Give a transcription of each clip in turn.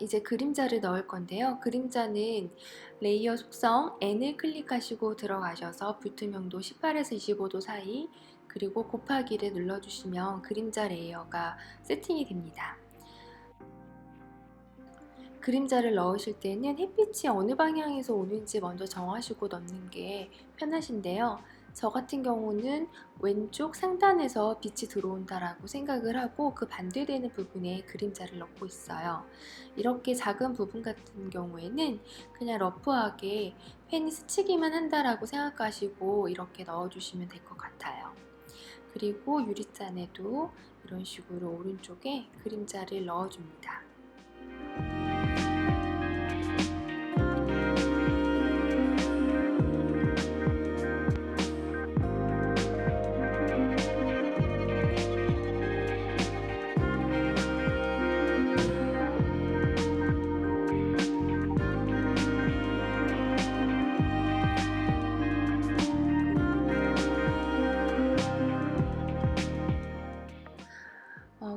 이제 그림자를 넣을 건데요. 그림자는 레이어 속성 N을 클릭하시고 들어가셔서 불투명도 18에서 25도 사이 그리고 곱하기를 눌러주시면 그림자 레이어가 세팅이 됩니다. 그림자를 넣으실 때는 햇빛이 어느 방향에서 오는지 먼저 정하시고 넣는 게 편하신데요. 저 같은 경우는 왼쪽 상단에서 빛이 들어온다라고 생각을 하고 그 반대되는 부분에 그림자를 넣고 있어요. 이렇게 작은 부분 같은 경우에는 그냥 러프하게 펜이 스치기만 한다라고 생각하시고 이렇게 넣어주시면 될 것 같아요. 그리고 유리잔에도 이런 식으로 오른쪽에 그림자를 넣어줍니다.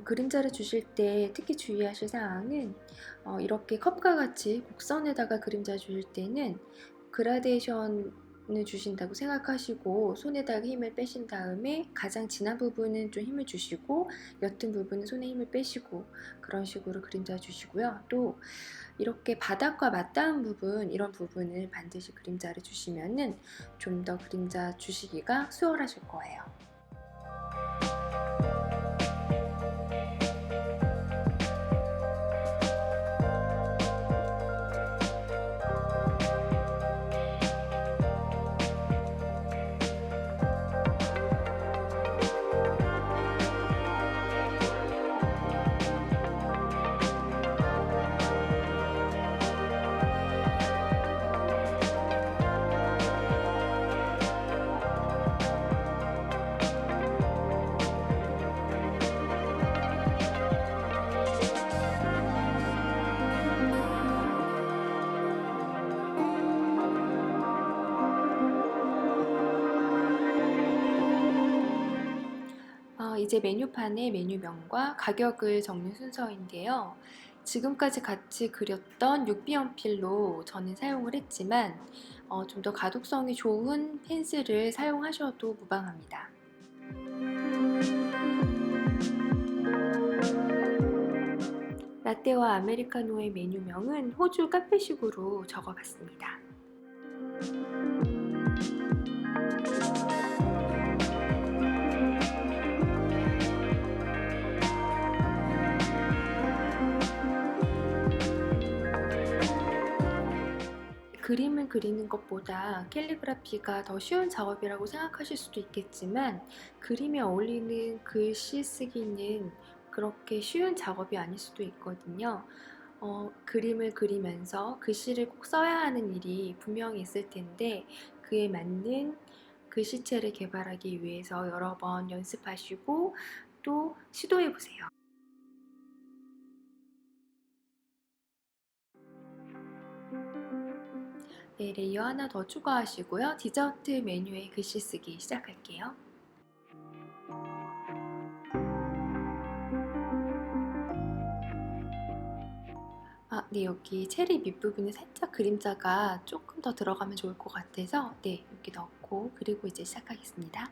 그림자를 주실 때 특히 주의하실 사항은 어, 이렇게 컵과 같이 곡선에다가 그림자 주실 때는 그라데이션을 주신다고 생각하시고 손에다가 힘을 빼신 다음에 가장 진한 부분은 좀 힘을 주시고 옅은 부분은 손에 힘을 빼시고 그런 식으로 그림자 주시고요. 또 이렇게 바닥과 맞닿은 부분 이런 부분을 반드시 그림자를 주시면은 좀 더 그림자 주시기가 수월하실 거예요. 이제 메뉴판에 메뉴명과 가격을 적는 순서인데요. 지금까지 같이 그렸던 6B 연필로 저는 사용을 했지만 어, 좀 더 가독성이 좋은 펜슬을 사용하셔도 무방합니다. 라떼와 아메리카노의 메뉴명은 호주 카페식으로 적어봤습니다. 그림을 그리는 것보다 캘리그라피가 더 쉬운 작업이라고 생각하실 수도 있겠지만 그림에 어울리는 글씨 쓰기는 그렇게 쉬운 작업이 아닐 수도 있거든요. 어, 그림을 그리면서 글씨를 꼭 써야 하는 일이 분명히 있을 텐데 그에 맞는 글씨체를 개발하기 위해서 여러 번 연습하시고 또 시도해 보세요. 네, 레이어 하나 더 추가하시고요. 디저트 메뉴에 글씨 쓰기 시작할게요. 아, 네, 여기 체리 밑부분에 살짝 그림자가 조금 더 들어가면 좋을 것 같아서 네, 여기 넣고 그리고 이제 시작하겠습니다.